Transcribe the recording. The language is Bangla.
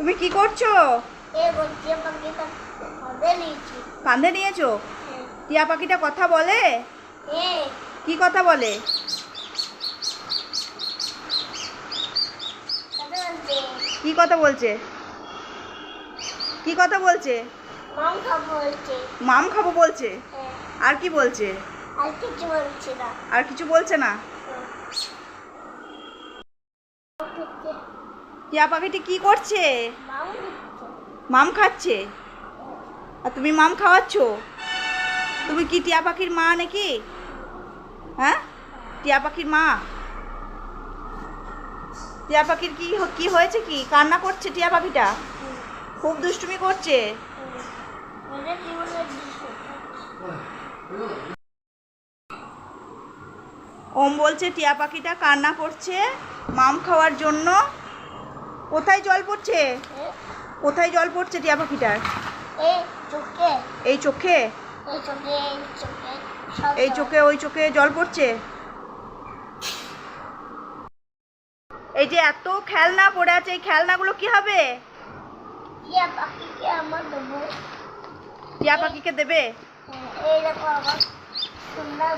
তুমি কি করছ? কাঁধে নিয়েছো। টিয়া পাখিটা কথা বলে? কি কথা বলে? কি কথা বলছে? কি কথা বলছে? মাম খাব বলছে। মাম খাব বলছে? হ্যাঁ। আর কি বলছে? আর কিছু বলছে না আর কিছু বলছে না টিয়া পাখিটি কি করছে? মাম খাচ্ছে। আর তুমি মাম খাওয়াচ্ছ? তুমি কি টিয়া পাখির মা নাকি? হ্যাঁ? টিয়া পাখির মা? টিয়া পাখির কি কি হয়েছে কি? কান্না করছে টিয়া পাখিটা? খুব দুষ্টুমি করছে। ওম বলছে, টিয়া পাখিটা কান্না করছে মাম খাওয়ার জন্য। কোথায় জল পড়ছে? কোথায় জল পড়ছে টিয়া পাখিটার? এই চোখে। এই চোখে? ওই চোখে জল পড়ছে? এই যে এত খেলনা পড়ে আছে এই খেলনাগুলো কি হবে? টিয়া পাখিকে দেবো। হ্যাঁ, এই দেখো আমার সুন্দর